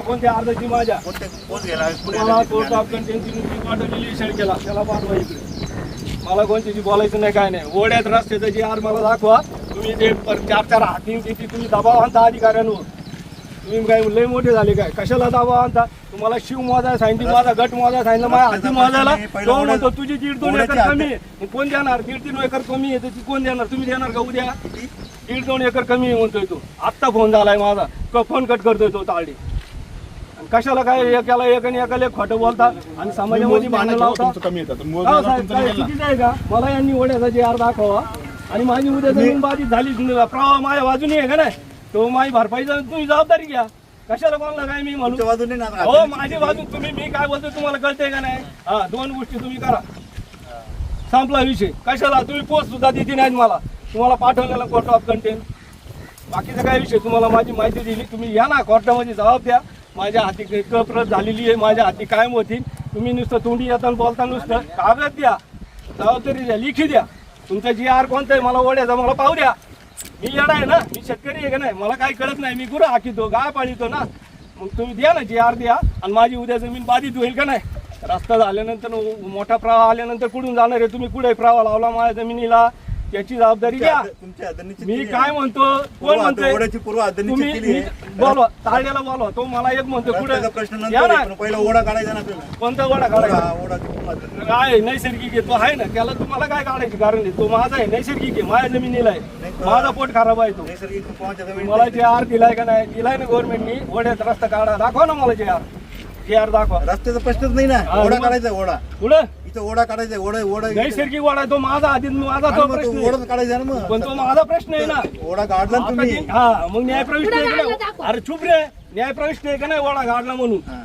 कोणत्या अर्धाची माझ्या? मला कोर्ट ऑफ पाठवलेली शेड केला. त्याला पाठवा इकडे. मला कोणत्याची बोलायचं नाही काय नाही. ओढ्यात रस्त्याचं जी आर मला दाखवा. तुम्ही ते चार चार हाती किती तुम्ही दबाव आणता अधिकाऱ्यांवर. तुम्ही काय लय मोठे झाले काय? कशाला दबाव आणता? तुम्हाला शिव मोजा सांगितली माझा गट मोजा सांगितलं माझ्या हाती मोजायला. तो म्हणतो तुझी दीड दोन एकर कमी आहे. कोण देणार? दीड तीन एकर कमी आहे ती कोण देणार? तुम्ही देणार का उद्या? दीड दोन एकर कमी आहे म्हणतोय तो. आत्ता फोन झालाय माझा. फोन कट करतोय तो ताळडी कशाला काय एकाला एक आणि एकाला एक खोटं बोलता? आणि समाजामध्ये भांडण लावता? कमी येतात हो साहेब, काय चुकीचं आहे का? मला यांनी ओढ्याचा जे आर दाखवा. आणि माझी उद्या जमीन बाधित झाली प्रवाह माझ्या बाजूने आहे का नाही? तो माझी भरपाई तुम्ही जबाबदारी घ्या. कशाला कोणाला काय मी म्हणू तुमच्या बाजूने हो माझी बाजू तुम्ही मी काय बोलतो तुम्हाला कळतंय का नाही? हा दोन गोष्टी तुम्ही करा. संपला विषय. कशाला? तुम्ही पोस्ट सुद्धा देते नाहीत मला. तुम्हाला पाठवलेला कोर्ट ऑफ कंटेन बाकीचा काय विषय? तुम्हाला माझी माहिती दिली. तुम्ही या ना कोर्टामध्ये जबाब द्या. माझ्या हाती कप्रत झालेली आहे माझ्या हाती कायम होती तुम्ही नुसतं तोंडी येताना बोलता नुसतं. कागद द्या जबाबदारी द्या लिखी द्या. तुमचा जी आर कोणता आहे मला ओढ्याचा मला पाहू द्या. मी येणार आहे ना मी शेतकरी आहे का नाही? मला काही कळत नाही. मी गुरं हाकितो गाय पाळीतो ना. मग तुम्ही द्या ना जी आर द्या. आणि माझी उद्या जमीन बाधित होईल का नाही? रस्ता झाल्यानंतर मोठा प्रवाह आल्यानंतर कुठून जाणार आहे? तुम्ही कुठे प्रवाह लावला माझ्या जमिनीला? याची जबाबदारी हातांनी मी काय म्हणतो? कोण हातांनी तुम्ही बोलवा ताळ्याला बोलवा. तो मला एक म्हणतो कुठे? प्रश्न या नंतर ना. आहे, पण पहिला ओढा काढायचा ना आपल्याला कोणता ओढा काढायचा? ओढा. काय नैसर्गिक आहे. तो आहे ना त्याला तुम्हाला काय काढायची कारण आहे? तो माझा आहे नैसर्गिक आहे. माझ्या जमिनीला आहे. माझा पोट खराब आहे तो. नैसर्गिक मला जे आर दिलाय का नाही दिलाय ना गव्हर्नमेंटनी ओढ्यात रस्ता काढा. दाखवा ना मला जे आर. जे आर दाखवा. रस्त्याचा प्रश्नच नाही ना. ओढा काढायचा ओढा. पुढं इथं ओढा काढायचा ओढा ओढा नैसर्गिक वाडा तो माझा आधी माझा तो प्रश्न तो आहे. ओढाच काढायचा ना मग. पण तो माझा प्रश्न आहे ना. ओढा काढला ना आता तुम्ही. हा मग न्याय प्रविष्ट आहे का नाही? अरे चुप रे. न्याय प्रविष्ट आहे का नाही? वडा काढला म्हणून. हा.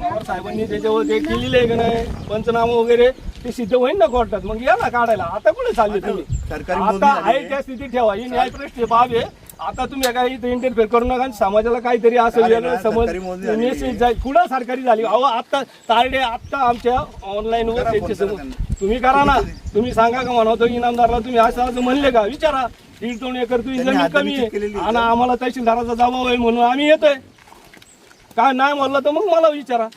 पवार साहेबांनी त्याच्यावर ते केलेले आहे का नाही? पंचनामा वगैरे ते सिद्ध होईल ना कोर्टात. मग या ना काढायला. आता कुठे चालले तुम्ही? सरकारी मोजणी आता झाली आहे त्या स्थितीत ठेवा. ही न्यायप्रश्न बाब आहे. आता तुम्ही काही इथे इंटरफेअर करू नका आणि समाजाला काहीतरी असं समज. मेसेज जाईल. कुठं सरकारी झाली? अहो आता तारडे आता आमच्या ऑनलाईन वर करा त्यांचे फोन करा समोर. तुम्ही करा ना. तुम्ही सांगा का म्हणतो इनामदारला तुम्ही असं असं म्हणले का? विचारा. दीड दोन एकर तुझी त्यांनी जमीन कमी आहे. आणि आम्हाला तहसीलदाराचा जबाब आहे म्हणून आम्ही येतोय. काय नाही म्हणलं तर मग मला विचारा.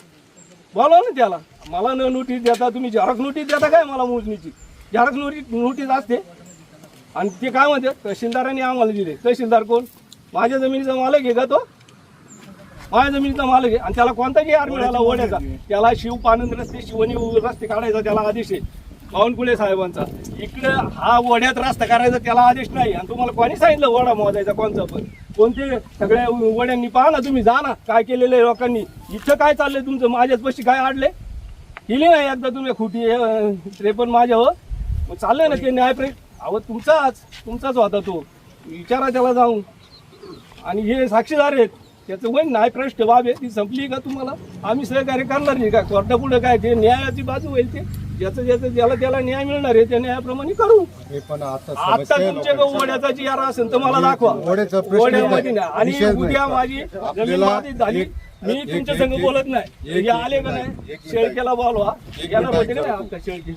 बोलवा ना त्याला. मला न नोटीस देता तुम्ही झेरॉक्स नोटीस देता काय मला मोजणीची? झेरॉक्स नोटीस नोटीस असते. आणि ते काय म्हणते? तहसीलदारांनी आम्हाला दिले. तहसीलदार कोण? माझ्या जमिनीचा मालक आहे का तो? माझ्या जमिनीचा मालक आहे. आणि त्याला कोणता जे आर मिळाला ओढ्याचा? त्याला शिव पानंद रस्ते शिवनी रस्ते काढायचा त्याला आदेश आहे. बावनकुळे साहेबांचा. इकडं हा वड्यात रस्ता करायचा त्याला आदेश नाही. आणि तुम्हाला कोणी सांगितलं वडा मोजायचा कोणचा पण? कोणते सगळ्या वड्यांनी पहा ना तुम्ही जा ना. काय केलेलं आहे लोकांनी. इथं काय चाललंय तुमचं? माझ्याच पशी काय आडले? केली नाही एकदा तुम्ही खुटी अं, त्रेपन्न माझ्या हो मग चाललंय ना ते न्याय अहो तुमचाच तुमचाच होता तो. विचारा त्याला जाऊन. आणि हे साक्षीदार आहेत. त्याचं वय न्याय प्रश्न बाब आहे. ती संपली का तुम्हाला? आम्ही सहकार्य करणार नाही का? कोर्टा पुढे काय ते न्यायाची बाजू होईल ते? ज्याचं ज्याचं ज्याला त्याला न्याय मिळणार आहे त्या न्यायाप्रमाणे करू. हे पण आता तुमच्या ओढ्याचा जी आर असेल तर मला दाखवा. ओढ्याचा प्रश्न ओढ्यामध्ये नाही. आणि विषयच नाही. उद्या माझी जमीन आपल्याला बाधित झाली. एक- मी एक- तुमच्या एक- एक- बोलत नाही. एक- हे आले का नाही. एक- शेळकेला बोलवा. एक का आमच्या शेळके?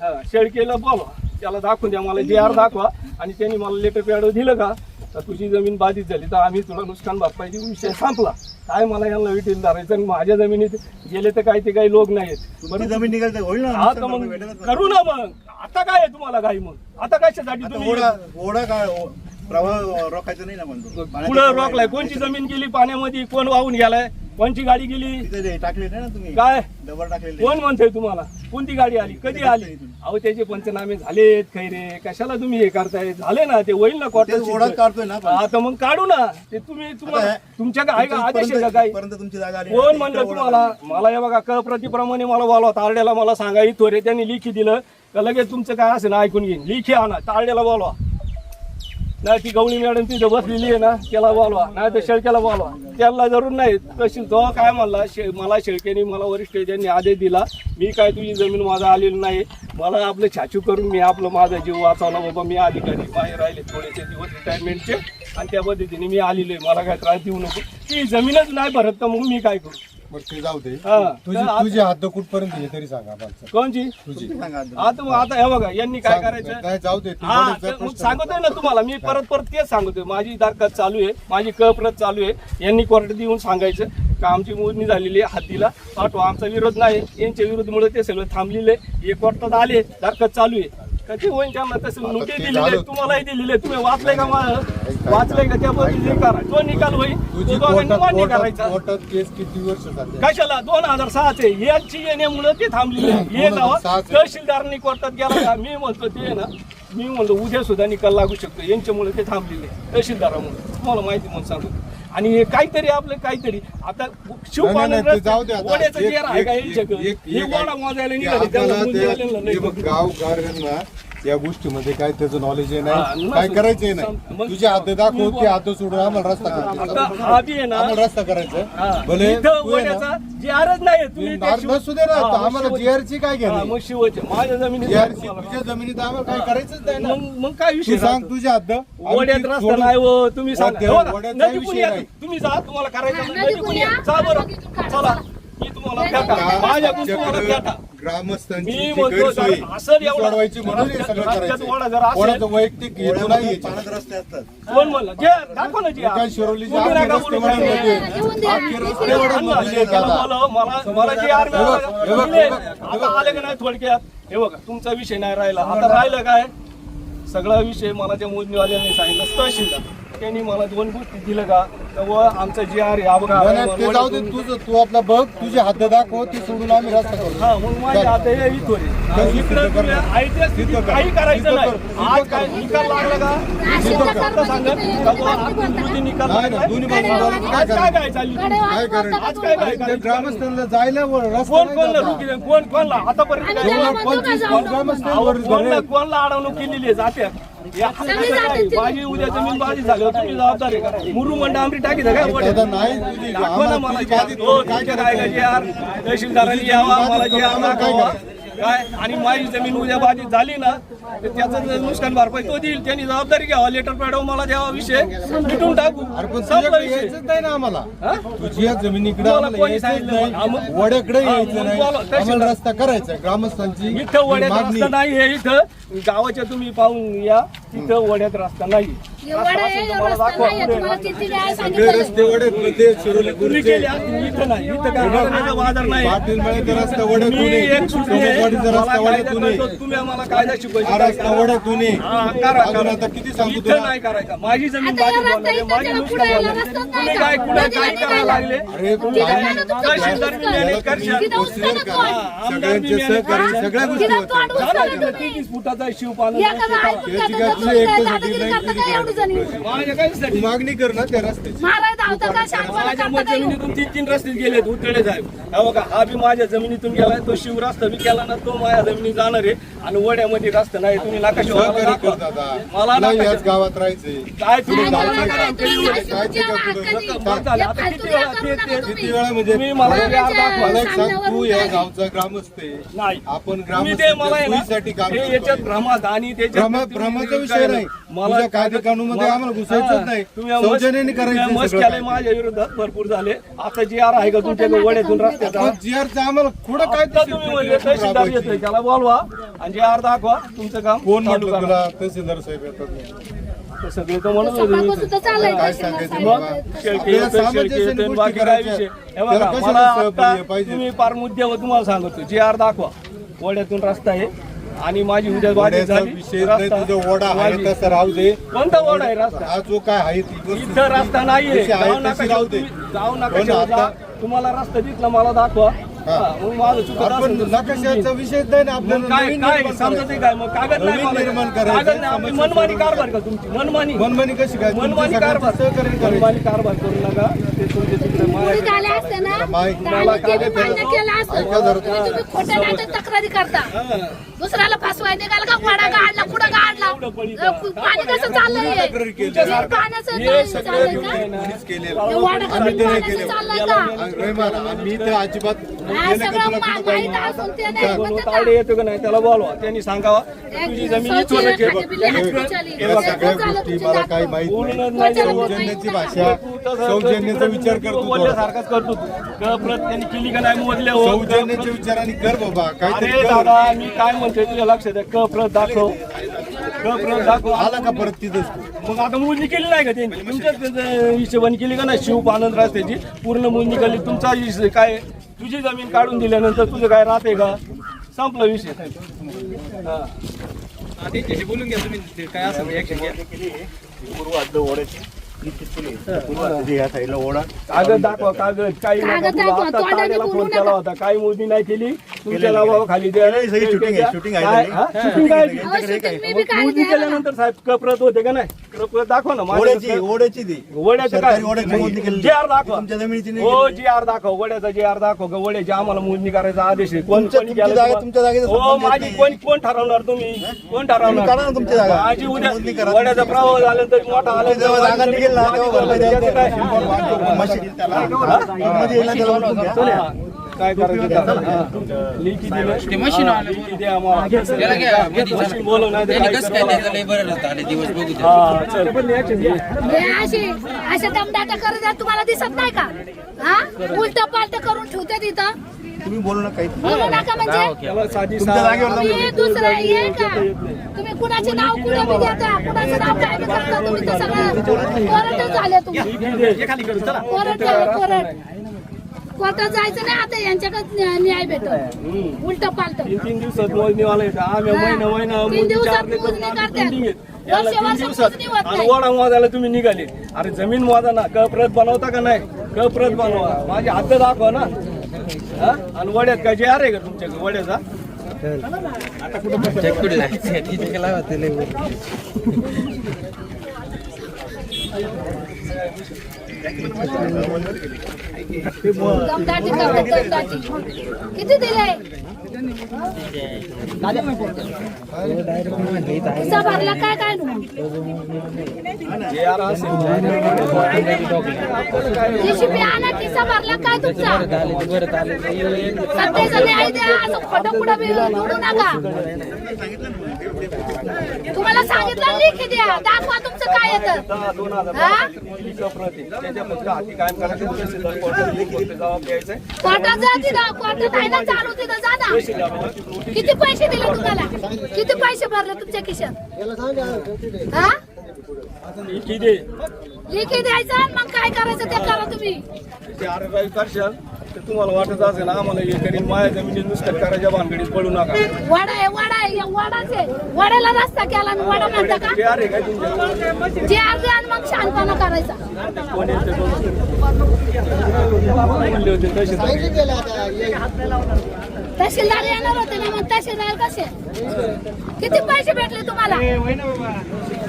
हा, शेळकेला बोलवा. त्याला दाखवून द्या मला जे आर दाखवा. आणि त्यांनी मला लेटर पॅड दिलं का तर तुझी जमीन बाधित झाली. तर आम्ही तुला नुकसान भरपाईची विषय संपला. काय मला यांना विटील धरायचं आणि माझ्या जमिनीत गेले तर काही ते काही लोक नाहीत. तुमची जमीन निघाल होईल ना. मग. करू ना मग. आता काय आहे तुम्हाला काही मग? आता कशासाठी आता तुम्ही ओढा ओढा काय प्रवाह रोखायचा नाही ना पण तो. पाण्याचा पुढे प्रवाह रोखलाय. कोणची जमीन गेली? पाण्यामध्ये कोण वाहून गेलाय? कोणची गाडी गेली? तिथे टाकले ना तुम्ही. काय? डबर टाकलेले. कोण म्हणतोय तुम्हाला? कोणती गाडी आली? कधी आली? अहो त्याचे पंचनामे झालेत खैरे कशाला तुम्ही हे करताय? झाले ना ते होईल ना तेच काढतोय ना आपण. आता मग काढू ना. ते तुम्ही तुम्हाला आता तुमच्या काय का आदेश आहे का काही? पर्यंत तुमची जागा आली कोण ना, म्हणलं ओढा तुम्हाला? मला हे बघा कप्रतीप्रमाणे मला बोलवा. तारड्याला मला सांगा. इथोरे त्यांनी लिखी दिलं. का लगेच तुमचं काय असेल ना ऐकून घेईन. लिखी आणा. तारड्याला बोलवा. नाही ती गवळी मॅडम तिथं बसलेली आहे ना त्याला बोलवा. नाही तर शेळक्याला बोलवा. त्याला जरूर नाही. तशी जो काय म्हणला शे मला शेळकेने मला वरिष्ठ त्यांनी आदेश दिला मी काय तुझी जमीन माझा आलेली नाही. मला आपलं छाछू करून मी आपलं माझा जीव वाचवला. बाबा मी अधिकारी बाहेर राहिले थोडेसे दिवस रिटायरमेंटचे आणि त्या पद्धतीने मी आलेलो आहे. मला काय त्रास देऊ नको. ती जमीनच नाही भरत तर मग मी काय करू? ते जाऊ दे. हा. तुझी तर तुझी हद्द कुठपर्यंत आहे तरी सांगा आम्हाला. कोणची? तुझी. सांगा आता. आता मग आता हे बघा यांनी काय सांग. करायचं? नाही जाऊ दे तू हा बोलायचं तर मग प्रश्न सांगतोय ना तुम्हाला मी परत परत तेच सांगतोय. माझी दरखास्त चालू आहे माझी कप्रत चालू आहे. यांनी कोर्टात येऊन सांगायचं का आमची मोजणी झालेली आहे हद्दीला. पाठवा आमचा विरोध नाही. यांच्या विरोधमुळे ते सगळं थांबलेले हे कोर्टात आले दरखास्त चालू आहे. का ते होईन त्यांना तसं नोटीस दिलेली. तुम्हालाही दिलेली आहे तुम्ही वाचलंय का माझं वाचलंय का? त्याबद्दल करा जो निकाल. होईल. तो दोघांनी करायचा? केस किती वर्ष कशाला? दोन हजार सहाचे. यांची येण्यामुळे ते थांबलेले आहे. हे 2006 नाव चे. तहसीलदारांनी कोर्टात गेला का? मी म्हणतो ते ना. मी म्हणतो उद्या सुद्धा निकाल लागू शकतो. यांच्यामुळे ते थांबलेले. तहसीलदारामुळे. तुम्हाला माहिती म्हणून सांगतो. आणि हे काहीतरी आपलं काहीतरी आता नाही, नाही, ते जाऊ दे आता. वड्याचं एक- जेर आहे का एक- यांच्याकडे एक- हे एक- वडा मोजायला ते निघाले त्याला ते- नाही हे बघ. या गोष्टीमध्ये काय त्याचं नॉलेज आहे हा, नाही. काय करायचंय नाही. तुझी हात दाखव ते हात सोडून आम्हाला रस्ता करायचा. हा आम्हाला रस्ता करायचा. भले नाही नसू दे ना हा, आम्हाला जीआरची काय घ्यायची मग शिवाचे. माझ्या जमिनीत जीआरची तुझ्या जमिनीत आम्हाला काय करायचंच नाही ना. मग मग काय तू विषय सांग हद्द आम्ही वड्यात रस्ता सोडून- नाही हो तुम्ही सांगा. हे नदी पुण्या. तुम्ही जा तुम्हाला करायचं हा. नदी पुण्या. जा बरं. चला. मी तुम्हाला फेका ग्रामस्थांची मी जी गैरसोय ती सोडवायची म्हणून हे सगळं करायचं कोणाचं वैयक्तिक हेतू नाही पाण्यात रस्ते असतात कोण म्हणलं जे दाखवा ना जे काय शिरोलीचे तुम्ही आखे नका रस्ते बोलू वडा काय. नव्हते. येऊन द्या. आखे रस्ते वडा आणला, नव्हते हे केलं दादा. मला मला मला जे आर्मी हे बघ, हे बघ, दिले. हे बघ, हे आता बघ. आले का नाही थोडक्यात हे बघा तुमचा विषय नाही राहिला आता राहिलं काय सगळा विषय मला त्या मोजणीवाल्यांनी सांगितलं तहसीलदार त्यांनी मला दोन गोष्टी दिलं का तर व आमचं जे आर नाही, ते जाऊ दे तुझं तू आपला बघ तुझे हात दाखव ती सोडून आम्ही रस्ता करू हा आता हे इकडं स्थितीत. काही करायचं नाही आज. काय निकाल लागला का तिथं कर. आता सांगा का बुवा आज विरोधी निकाल नाही, लागला. नाही, दोन्ही बाजूला काय आज काय करायचं? काय चालली काय करायचं? आज काय काय त्या करायचं? ग्रामस्थांना जायला वर रस्ता कोण नाही कोणला जाता. रुकी कोण कोणला आतापर्यंत कोणला. कोणला अडवणूक केलेली आहे जात्यात माझी उद्या जमीन बाजी झाल्यावर तुम्ही जबाबदार आहे मुरू टाकी काय दाखवा ना आम्हाला मला हो, काय यार तहसीलदारांनी यावा मला जे आम्हाला काय? आणि माझी जमीन उद्या बाधित झाली ना तर त्याचं नुकसान भरपाई तो देईल. त्यांनी जबाबदारी घ्यावा लेटर पॅड मला द्यावा विषय. मिटून टाकू. संपला विषय. यायचंच नाही ना आम्हाला. हा? जमिनीकडे तुम्हाला आम्हाला कोणी यायचंच सांगितलं? मग- नाही वड्याकडे यायचं मग नाही. बोला, तहसीलदार. आम्हाला रस्ता करायचा ग्रामस्थांची इथं वड्यात मागणी. रस्ता नाही इथं गावाच्या तुम्ही पाहून या. तिथं वड्यात रस्ता नाही रस्ता सगळे सांगितलं रस्ते शिरोली गुरुचे पाटील मळेकर तुम्ही आम्हाला कायदा शिकवायचे अजून. आता किती सांगू तुला? नाही करायचा माझी जमीन बाजी माझी नुकसान तुम्ही काय? कुठे काय करायला. लागले? हा, सगळ्यांचे. सगळ्या गोष्टी होतात. फुटाचा एखादा जणी? मागणी कर ना त्या रस्त्याची महाराज धावता का शांतपणा माझ्या करता जमिनीतून तीन तीन रस्ते गेले उतरले साहेब हा बघा हा बी माझ्या जमिनीतून गेलाय तो शिव रस्ता बी केला ना तो माझ्या जमिनीत जाणार आहे आणि वड्यामध्ये रस्ता नाही तुम्ही नका शिव मला कर. दादा नका याच. गावात राहायचंय काय तुम्ही नाही, मला नाही, नाही. आता किती वेळा करू तुम्ही. किती वेळा म्हणजे तुम्ही मला मला ते अर्धा दाखवा. मला एक सांग सामन्यावर तू या. गावचा ग्रामस्थ आहे नाही आपण तुम्ही ते मला आहे ना हे. याच्यात भ्रमात आणि त्याच्यात भ्रम- तुम्ही भ्रमाचा विषय काय नाही. मला तुझ्या कायदे कानूनमध्ये मला- आम्हाला घुसायचंच हा. नाही. सौजन्याने करायचं मस्त सगळं. माझ्या विरोधात भरपूर झाले आता जी आर आहे का तुमच्या वड्यातून रस्त्याचा आम्हाला पुढं काय आता तुम्ही म्हणले तहसीलदार येतोय त्याला बोलवा आणि जे आर दाखवा तुमचं काम कोण चालू म्हटलं करा. तुला तहसीलदार साहेब येतात म्हणून? ते सगळे तर म्हणत होते काय तहसीलदार सांगायचं साहेब. बाबा? शेळके आपल्याला येतोय, शेळके सामंजस्याने येतोय, गोष्टी बाकी काय करायच्या. विषय हे त्याला बघा कशाला मला सहकार्य आता पाहिजे? तुम्ही फार मुद्द्यावर तुम्हाला सांगतो जे आर दाखवा वड्यातून रस्ता आहे आणि माझी उद्या बाधित वड्याचा झाली विषय नाही रस्ता तुझा वडा आहे माझी- तसं राहू दे कोणता वडा आहे रस्ता हा जो काय आहे ती गोष्ट इथं रस्ता नाहीये आहे जाऊ नका तशी राहू दे तुम्ही- जाऊ नका पण जा. आता- तुम्हाला रस्ता दिसला मला दाखवा हा. हा, मग माझं चुकत आपण असेल तर नकाशाचा विषय नाही ना मग आपल्याला काय नवीन काय निर्माण समजते करायचं. काय मग कागद नाही नवीन मला. निर्माण करायचं. कागद नाही आपली समस्या मनमानी सोडवून कारभार का तुमची मनमानी मनमानी कशी काय मनमानी तुमच्या कारभार सगळ्यांचं सहकार्य करायचं. मनमानी कारभार करू नका ते तुमचे तिकडे पुढे माझ्या- झाले असते ना माहिती- तर आम्ही ते बी मान्य केलं असतं. ऐका जरा. तुम्ही तुम्ही खोट्या नाटक तक्रारी करता हा. दुसऱ्याला फसवाय निघाल का? वडा काढला कुठं काढला पाणी कसं चाललंय? पाण्याचं का? वडा पाण्याचं का? आम्ही तर अजिबात हा, सगळं मा- माहीत असून ते नाही. म्हणते? तावडे येतो का नाही त्याला बोलवा. त्यांनी सांगावा. तुझी जमीन या सगळ्या झालं गोष्टी मला दाखव. काही बोलूनच नाही. सौजन्याची भाषा तू तसं- सौजन्याचा विचार करतो बोलल्यासारखाच करतो तू. क प्रत त्यांनी केली का नाही? मोजले हो. सौजन्याच्या विचाराने कर बाबा. काहीतरी अरे कर. दादा मी काय म्हणतोय तुझ्या लक्षात आहे. क प्रत दाखव. क प्रत दाखव. आला का परत तिथंच? मग आता मोजणी केली नाही का त्यांनी तुमच्याच त्याचं हिशोबाने केली का नाही? शिव आनंद रस्त्याची. पूर्ण मोजणी केली. तुमचा हिश- काय तुझी जमीन काढून दिल्यानंतर तुझं काय राहते का? संपला विषय. हा. बोलून घ्या तुम्ही. काय असं पूर्व ओढायची. कागद दाखवा कागद काही नका कागद तुला दाखवा, आता तोंडाने कागदाला बोलू फोन केला. होता काही मोजणी नाही केली तुमच्या नावावर खाली द्या नाही, सगळी shooting आहे, shooting आहे काय? सगळी. हा? shooting काय ती? अहो, shooting मी बी मग काय मोजणी? केल्यानंतर साहेब कप्रत होते का नाही कप्रत दाखवा ना ओढ्याची माझ्या ओढ्याची ती वड्याचं काय सरकारी ओढ्याची मोजणी केली जी आर दाखवा तुमच्या जमिनीची नाही हो केली. जी आर दाखव वड्याचा जी आर दाखव का वड्याची आम्हाला मोजणी करायचा आदेश आहे कोण तुमच्या- कोणी जागा-? तुमच्या जागेचा हो संबंध येत माझी नाही. कोण कोण ठरवणार तुम्ही कोण ठरवणार काढा ना तुमची जागा. माझी उद्या मोजणी करा. वड्याचा प्रभाव झाल्यानंतर मोठा आला जेव्हा जागा निघेल काय? करायचं. मशीन असे असे दमदाटा करत तुम्हाला दिसत नाही का? हा? उलट पालट करून ठेवते तिथं. तुम्ही बोलू नका काही बोलू नका म्हणजे? तुमच्या जागेवर तुम्ही दुसरं ये का तुम्ही कुणाचे नाव कुठे बी देता कुणाचं नाव काय बी करता तुम्ही तर सगळं? कोरटच झाले तुम्ही. कोरट झाले कोरट कोर्टात जायचं नाही आता यांच्याकडे न्याय भेटत. उलट पालट. तीन तीन दिवसात मोजणीवाला येतं आम्ही. महिना महिना तीन मोजणी दिवसात चार देतो, मोजणी आमची करतात. pending आहे. याला वर्ष- तीन वर्ष दिवसात मोजणी होत आणि नाही. वडा मोजायला तुम्ही निघाले. अरे जमीन मोजा ना क प्रत बनवता का नाही? क प्रत बनवा. माझी हात दाखवा ना. हा? आणि वड्यात काय जे आहे का तुमच्याकडे वड्याचा? दमदाटी करतात दमदाटी किती दिले हिस्सा भरला काय काय नु आणा किस्सा भरला काय तुमचा सत्याचं न्याय द्या असं खोटं पुढं बी नका. सांगितलं लेखी द्या. दाखवा तुमचं काय येतं. कोर्टात जा तिथं. कोर्टात आहे ना चालू तिथं. जा ना. किती पैसे दिले तुम्हाला? किती पैसे भरले तुमच्या खिशात? हा? लेखी द्यायचं. मग काय करायचं ते करा तुम्ही. तर तुम्हाला वाटत असेल आम्हाला हे करीन माझ्या जमिनीत नुसतं करायच्या भानगडीत पडू नका. वडा आहे वडा आहे वडाचे वड्याला रस्ता केला आणि वडा म्हणता का? ते अरे काय तुमच्या? जे अर्धे आणि मग शांतपणा करायचा. कोण येते म्हणले होते तसे तहसीलदार येणार होते ना मग? तहसीलदार कसे? किती पैसे भेटले तुम्हाला?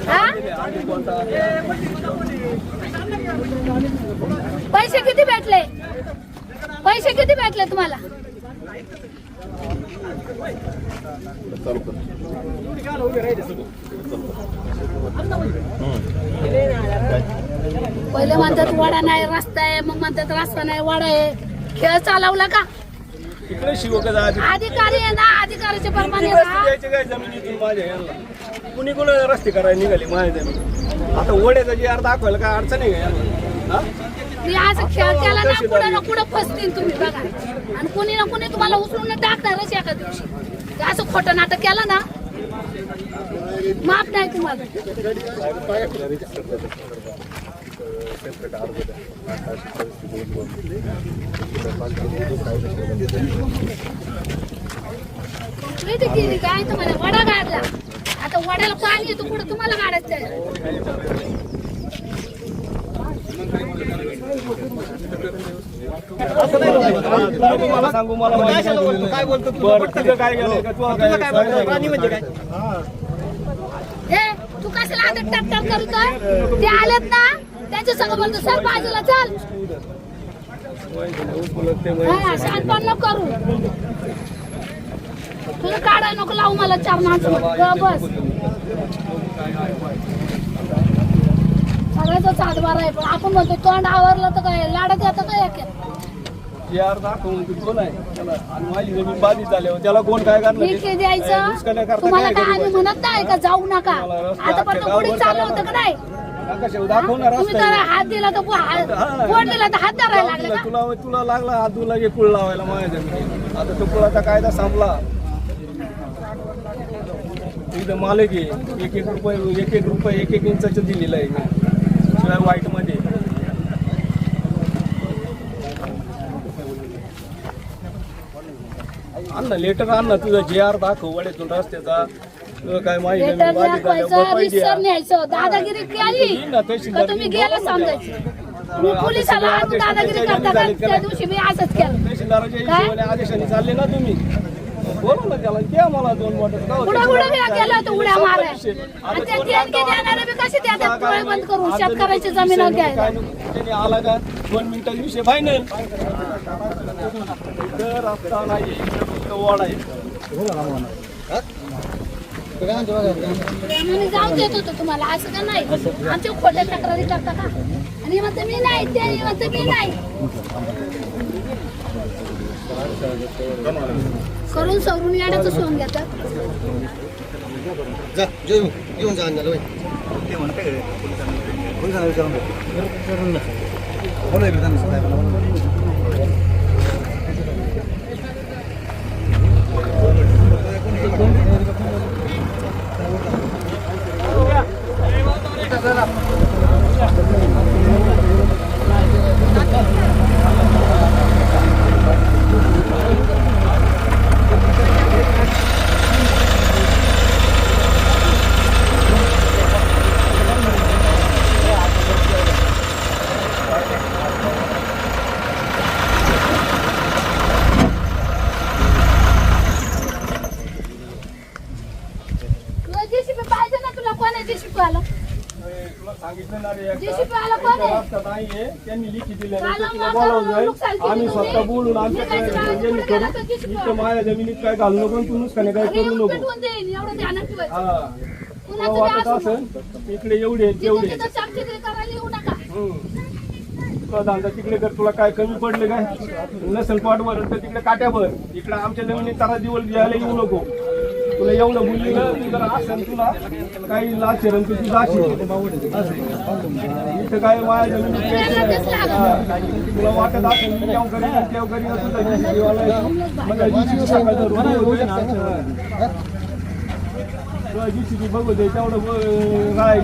हा? पैसे किती भेटले? पैसे किती भेटले तुम्हाला? पहिले म्हणतात वडा नाही रस्ता आहे. मग म्हणतात रस्ता नाही वडा आहे. खेळ चालवला का? इकडे शिवक जायचे? अधिकारी आहे ना अधिकारीचे परमाने रस्ते राहा. द्यायचे काय जमिनीतून माझ्या यांना कुणी कुणी रस्ते करायला निघाली माझ्या जमीन आता ओढ्याचा जी अर्थ दाखवायला काय अडचण आहे का यांना मी आज खेळ केला ना कुठं ना कुठं फसतील तुम्ही बघा. आणि कोणी ना कोणी तुम्हाला उचलून टाकणारच एका दिवशी. असं खोटं नाटक केलं ना माफ नाही तुम्हाला. केली काय तुम्हाला? वडा गाडला. आता वड्याला पाणी येतो कुठं तुम्हाला गाडायचं सांगू मला काय बोलतो तू? बरं तुझं काय राणी म्हणजे काय तू कशाला आता ते आलेत ना त्यांच्या संग बोलतो सर बाजूला चल. हा शांतपण नको करू. तुला काढाय नको लावू मला चार माणसं. बस. सातबारा आहे पण आपण म्हणतो तोंड आवरलं तर काय लाडत येतं काय याच्यात? जे अर्थ दाखवून तू कोण आहे? त्याला आणि माझी जमीन बाधित झाल्यावर त्याला कोण काय करणार? द्यायचं. तुम्हाला आम्ही म्हणत नाही का जाऊ नका? चाललं होतं का नाही. कशा दाखवणार तुम्ही रस्ता तर हात दिला तर हात- बोट दिला तर हात धरायला लागले का? तुला तुला लागला हात घे कुळ लावायला माझ्या जमिनीत आता तो कुळाचा कायदा संपला. इथं मालक आहे एक एक रुपये एक एक रुपये एक एक इंचाचं दिलेलं आहे. शिवाय व्हाईटमध्ये. आण ना लेटर आण ना तुझं जे आर दाखव वड्यातून रस्त्याचा. तुझं काय माहिती लेटर नाही, दाखवायचं. रिसर न्यायचं. दादागिरी केली येईन ना, तहसीलदार का तुम्ही येईन, गेलं बरोबर समजायचं? मी पोलिसाला आज दादागिरी करता का? त्या दिवशी मी असंच केलं. तहसीलदाराच्या काय? हिशोबाने आदेशाने चालले ना तुम्ही. बोला ना त्याला द्या मला दोन मोटर पुढे पुढे मी गेलो? होतो उड्या माराय आणि ते देणगी देणारे बी कसे देतात? डोळे बंद करून शेतकऱ्याची जमीन घ्यायला त्याने आला का? दोन मिनिटात विषय फायनल नाही वाढ आहे. आम्ही जाऊ देत होतो तुम्हाला. असं का नाही? आमच्या खोट्या तक्रारी करता का? आणि म्हणते मी नाही ते म्हणते मी नाही. करून सवरून येण्याचं सोन घेतात जा जेऊ येऊन जा अन्नाला होय. Gracias. नाहीये. त्यांनी लिखी दिले काल तुला बोलावलं जाईल. आम्ही. स्वतः बोलून मी काय आमच्या करायचं? गेली पुढे गेला तर करू इथं माझ्या जमिनीत काय घालू नको तू नुसकाने काय करू नको. हा. वाटत असेल इकडे एवढे तेवढे. तुला धंदा तिकडे कर तुला काय कमी पडले काय? नसेल पाठवर तर तिकडे काट्यावर इकडे आमच्या जमिनीत तारा दिवस घ्यायला येऊ नको. तुला एवढं बोलली ना ती जर असेल तुला काही लाच आहे, तुझी लाच इथं काय वाया झालं द्यायचं तुला वाटत असेल मी केव्हा करीन केव्हा करीन असं तर तुला बघू दे तेवढं राय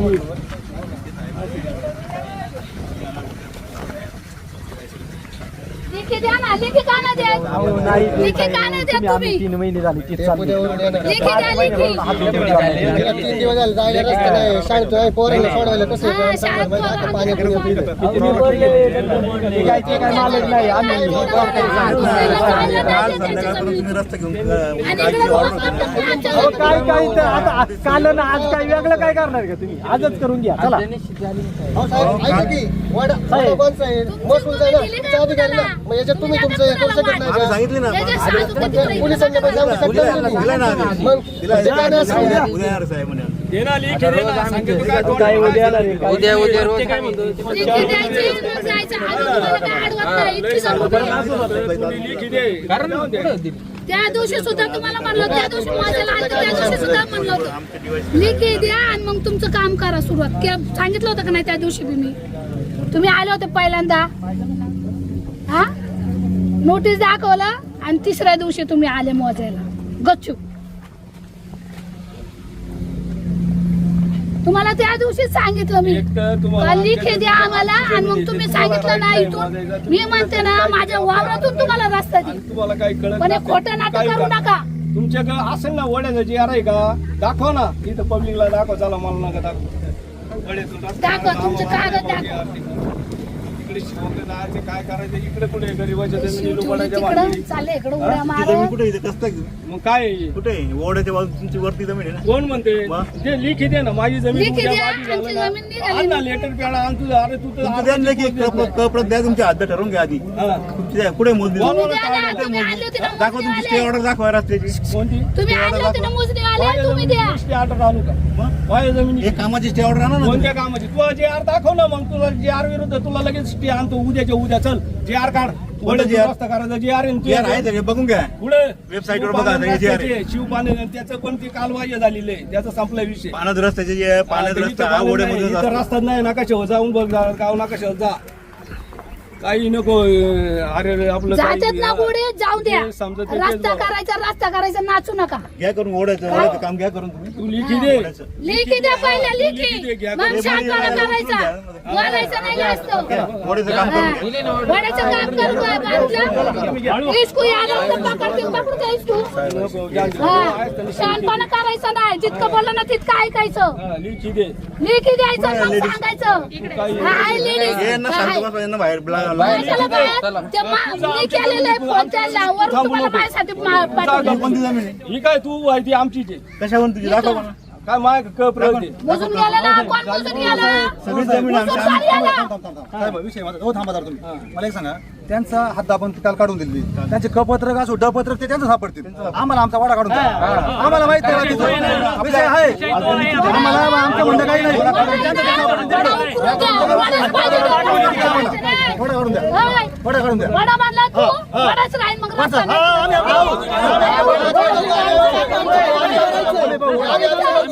लेखी द्या ना लेखी का नाही द्या लेखी का नाही द्या तुम्ही तीन महिने झाले तीच ते पुण्यावरून येणार. लेखी द्या लेखी. गेल्या तीन दिवस झाले जायला रस्ता नाही. शाळेत आहे, पोरांना सोडवायला कसं हा? शाळेत पाणी. काय ते काय मालक नाही. आम्ही काल संध्याकाळपर्यंत तुम्ही रस्ता घेऊन अं, आणि गाडी इकडे ऑर्डर केली. अहो, काय काय तर आता काल ना आज काय वेगळं काय करणार का तुम्ही? आजच करून घ्या चला. अहो, साहेब, ऐका की, वडा- वडा कोणचा आहे? महसूलचा आहे ना? तुमचा अधिकारी ना? मग याच्यात तुम्ही तुमचं हे करू शकत नाही. आम्ही का? सांगितले ना. पोलिसांना शकत नाही. आम्ही. मग उद्या? उद्या येणार साहेब म्हणे. उद्या? उद्या रोज लेखी द्यायची जायचं. आम्ही तुम्हाला काय अडवत नाही. इतकी आहे. त्या दिवशी सुद्धा तुम्हाला म्हणलं त्या दिवशी त्या दिवशी सुद्धा म्हणलं होतं. लेखी द्या आणि मग तुमचं काम करा सुरुवात. के- सांगितलं होतं का नाही त्या दिवशी बी मी? तुम्ही आले होते पहिल्यांदा? हा? नोटीस दाखवलं आणि तिसऱ्या दिवशी तुम्ही आले मोजायला. गच्चू. तुम्हाला त्या दिवशी सांगितलं मी. लिखे द्या आम्हाला आणि मग तुम्ही सांगितलं नाही इथून मी म्हणते ना माझ्या वावरातून तुम्हाला रस्ता दे. तुम्हाला काही कळत पण खोटं नाटक करू. नका. तुमच्याकडे असेल ना वड्याचं जे आहे का दाखवा ना. इथं पब्लिकला दाखवा चला मला नका दाखव. दाखवा, तुमचे कागद दाखवा. इकडे जायचं काय करायचं इकडे कुठे गरीबाच्या जमिनी लुबाडाच्या इकडं उड्या कुठे आहे? इथे कसं काय? मग काय आहे? कुठे आहे? ओढ्याच्या बाजू तुमची वरती जमीन आहे ना कोण म्हणते वा. जे लिखी दे ना माझी जमीन लिखी उद्या द्या, माझी झालं आमची ना. जमीन निघाली आण ना ना. लेटर पॅड आण तुझं अरे तू तर तुमचं द्या ना की कप- कपडत द्या तुमच्या हात ठरवून घ्या आधी हा. तुमची द्या. कुठे मोजली द्या ना. तुम्ही होते ना दाखवा तुमची स्टे मोजणीवाले. ऑर्डर दाखवा रस्त्याची कोणती तुम्ही आले होते ना तुम्ही द्या ऑर्डर आणू का मग? माझ्या जमिनी एक कामाची स्टे ऑर्डर आणा ना तुम्ही. कोणत्या कामाची तुला जे आर दाखव ना मग तुला जे आर विरुद्ध तुला लगेच चिठ्ठी आणतो उद्याच्या उद्या चल. जे आर काढ? रस्ता करायचा. जे आर जे आहे ते बघून घ्या. पुढे Website वर बघा, जे आहे. शिवपाने त्याचं पण ते कालवाह्य झालेलं आहे. त्याचा संपला विषय. पाण्यात रस्त्याचे जे आहे, पाण्यात इथं रस्ता नाही, ओढ्यामध्ये इथं रस्ता नाही नका शेव जाऊन बघ जा, गाव जा. काही नको अरे रे, आपलं काही- जातात ना गुढी जाऊ द्या. ते समजत ते तेच रस्ता बघा. करायचा रस्ता करायचा नाचू नका. घ्या करून ओढायचं ओढायचं काम घ्या करून तुम्ही. तू लिखी दे. ओढायचं. लिखी द्या पहिले लिखी लिखी. घ्या मग करून. शांतपणा करायचा. बोलायचं नाही जास्त. ओढायचं काम करून घ्या. वड्याचं काम करू काय बांधलं इसको यायला तर पकडतील पकडू का इसको. नको, जा, जा. हा. शहाणपणा करायचं नाही. जितकं बोललं ना तितकं ऐकायचं. हा, लिखी दे. लिखी द्यायचं मग सांगायचं. हा, आहे ladies. हे यांना हा, सांगतो आहे. बस यांना बाहेर. बुला- कशाला बाहेर? ते मा- मी केलेलं आहे फोन त्याला वरून तुम्हाला माझ्यासाठी मा- पाठवलं. कोणती जमीन आहे? ही काय तू आहे ती आमचीच आहे कशावरून तुझी दाखव मला काय माय कप मोजून कोण मोजून गेला सगळी जमीन मोजून खाली आला. साहेब विषय माझा हो थांबा जरा तुम्ही मला एक सांगा त्यांचा हात दाबून काल काढून दिली त्यांचे कपत्रक असो डपत्रक ते त्यांचं सापडतील आम्हाला आमचा वाडा काढून द्या. आम्हाला माहीत नाही. विषय आहे आम्हाला आमचं म्हणणं काही नाही वडा. वडाच पाहिजे नाही. वडा काढून द्या होय. वडा काढून द्या वडा बांधला तू वडाच राहील मग रस्ता नाही. आम्ही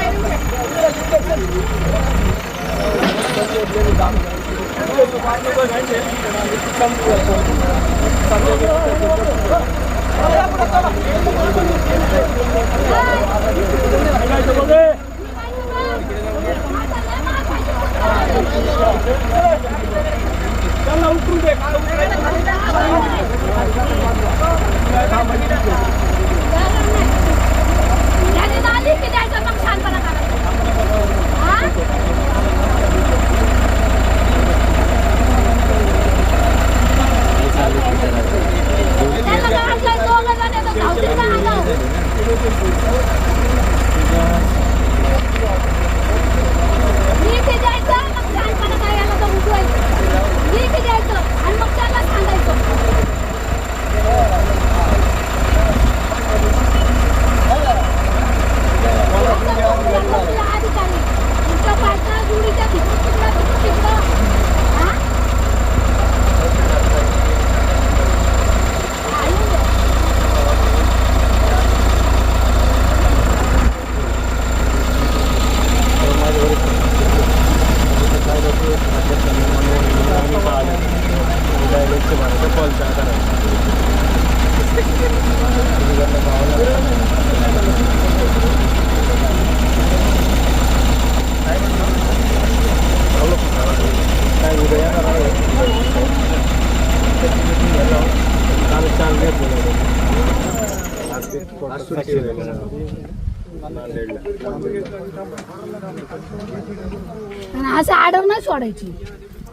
त्याने ना लिखी द्यायचं, मग शहाणपणा करायचा. हा? त्यांना काय वाटलं, दोघं जण येतात, धावतील का अंगावर? लिखी द्यायचं, मग शहाणपणा करायला तर उठवायचं. लिखी द्यायचं, आणि मग त्याला सांगायचं अधिकारी तुमच्या पाठा जुडीच्या तिकडून तिकडं तिकडून तिकडं हा? हा, येऊ द्या. आणि असं आडव नाही सोडायची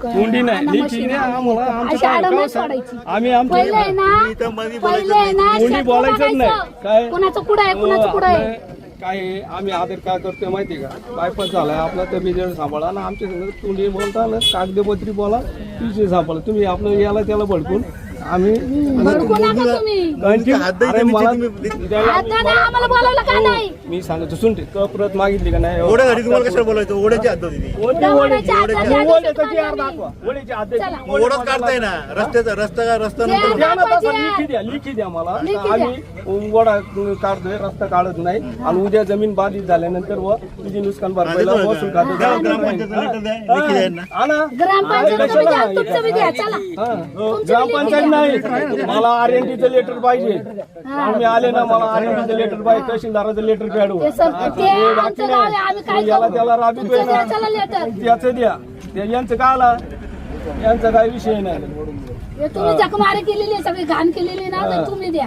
कोंडी नाही लिखी आम्हाला. सोडायची आम्ही आमचं पहिले आहे ना इथं मध्ये पहिले आहे ना कोणी शेत बोलायचंच नाही. बघायचं. काय? कुणाचं कुठं आहे कुणाचं हो, कुठं आहे आपलं काय आहे, आम्ही आदर काय करतोय माहिती का बायपास झालाय आपला तर बिजड सांभाळा ना आमच्या संग तुम्ही बोलता ना कागदपत्री बोला विषय सांभाळा तुम्ही आपलं याला त्याला भडकून आम्ही भडकू नका तुम्ही. आणखी- हात द्यायचे अरे मला तुम्ही- त्याला- आता ना आम्हाला बोलावलं का नाही? मी सांगतो कप्रत मागितली का नाही? ओढ्यासाठी तुम्हाला कशाला बोलायचं? ओढ्याची हद्द होती ती. कोणती त्या ओढीची? ओढ्याच्या ओढीची- हाताच्या ओढीचं आधी जी आर सुद्धा दाखवा. ओढीची हाताची- चला. ओढी ओढच काढताय ना. रस्त्याचा रस्ता रस्ता नंतर द्या ना तसं लिखी द्या लिखी द्या मला. लिखी का आम्ही वडा काढतोय रस्ता काढत नाही. आणि उद्या जमीन बाधित झाल्यानंतर व तुझी नुकसान भरपाईला आणि वसूल द्या, खातं ग्रामपंचायतीचं letter द्या, लिखी द्या यांना. हा ना. ग्रामपंचायत? तुमचं बी द्या चला. हो, ग्रामपंचायत नाही. मला आर एन टीचं लेटर पाहिजे. आम्ही आले ना मला आर एन टीचं लेटर पाहिजे तहसीलदाराचं लेटर काढू ते सर ते आमचं गाव आहे आम्ही काय याला करू? त्याला राबी लेटर त्याचं द्या. ते यांचं का आला? यांचा काही विषय नाही. हे तुम्ही जखमारी केलेली आहे सगळी घाण केलेली आहे ना तर तुम्ही द्या.